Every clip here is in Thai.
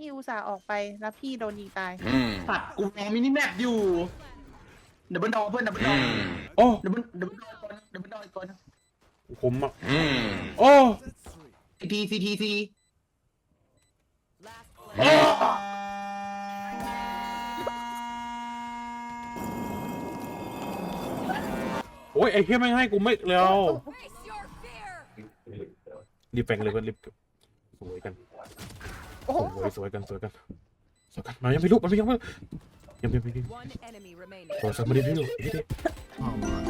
พี่อุตส่าห์ออกไปแล้วพี่โดนยิงตาย อืมตัดกูแอมินิแมปอยู่ดับเบิลดอเพื่อนดับเบิลดอือมโอ้ดับเบิลดับเบิลดอก่อนดับเบิลดออีกก่อนผมอะอืมโอ้ซีทีซีทีซีอืมโอ้ยไอ้เหี้ยไม่งให้กูไม่แล้วรีบแฟงเลยเพื่อนรีบสวยกัน โอ้โหสวยสวยกันสวยกันสวยกันมายังไม่ลุกมันไม่ยังไม่ยังไม่ยังไม่ยัง One enemy remaining. โทรศัพท์มาดิพี่ลูกเฮ้ย Hell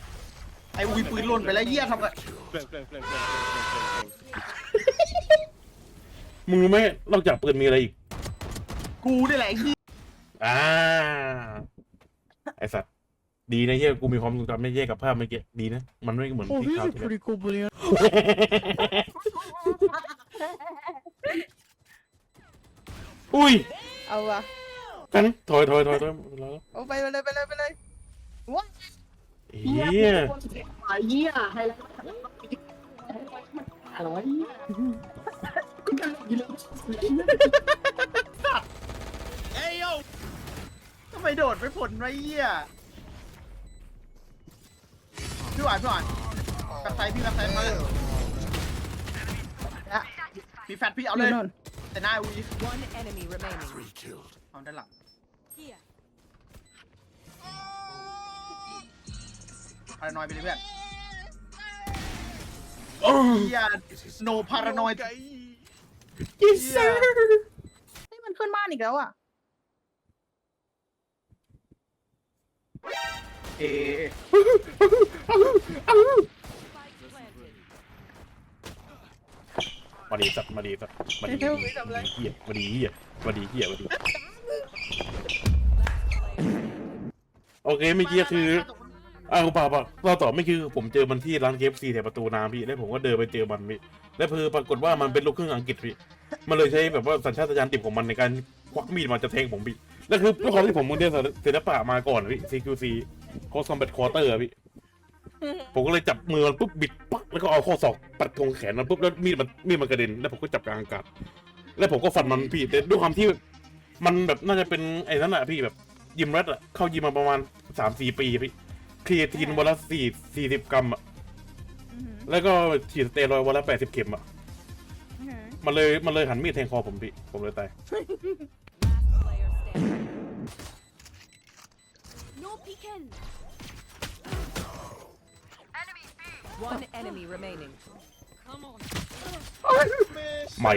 ไอ้วีปืนหล่นไปแล้วเหี้ยทำไงมึงรู้ไหมนอกจากปืนมีอะไรอีก กูนี่แหละไอ้เหี้ยอ่า ไอสัตว์ ดีนะเฮียกูมีความทรงจำไม่แย่กับภาพเมื่อกี้ดีนะ มันไม่เหมือนที่ข่าวที่แล้วอุ้ยเอาวะกันถอยถอยถอยถอยแล้วเอาไปเลยไปเลยไปเลยว้า เฮียไอ้เหี้ยไฮไลท์อะไรวะกูจะยิงเลยสัตว์เอ้ยโยทำไมโดดไม่ผลไอ้เหี้ยพี่หวานพี่หวานกระไซพี่กระไซมาเลยมีแฟตพี่เอาเลยแต่หน้าวีเอาด้านหลัง พารานอยไปเลยเพื่อนโอ้เฮียโนพารานอยยิสเซอร์เฮ้ยมันขึ้นบ้านอีกแล้วอะ เอมาดีสัตว์มาดีสัตว์มาดีเฮ้ยไม่ทำอะไรเฮียมาดีเฮียมาดีเฮียมาดีโอเคเมื่อกี้คือ อ้าวเปล่าเปล่าเราต่อไม่คือผมเจอมันที่ร้านเคฟซีแถวประตูน้ำพี่แล้วผมก็เดินไปเจอมันพี่แล้วคือปรากฏว่ามันเป็นลูกครึ่งอังกฤษพี่มันเลยใช้แบบว่าสัญชาตญาณดิบของมันในการควักมีดมาจะแทงผมพี่แล้วคือด้วยความที่ผมมึงเรียนศิลปะมาก่อนพี่ CQC โคสคอมแบทควอเตอร์พี่ผมก็เลยจับมือมันปุ๊บบิดปักแล้วก็เอาข้อศอกปัดตรงแขนมันปุ๊บแล้วมีดมันมีดมันกระเด็นแล้วผมก็จับกลางอากาศแล้วผมก็ฟันมันพี่แต่ด้วยความที่มันแบบน่าจะเป็นไอ้นั่นแหละพี่แบบยิมรัดอะเข้ายิมมาประมาณสามสี่ปีพี่ ครีเอทีนวันละสี่สี่สิบกรัมอะอื้อหือแล้วก็ฉีดสเตียรอยด์วันละแปดสิบเข็มอะอื้อหือมันเลยมันเลยหันมีดแทงคอผมพี่ผมเลยตาย Last player standing. No peeking. One enemy remaining. Come on. ไม่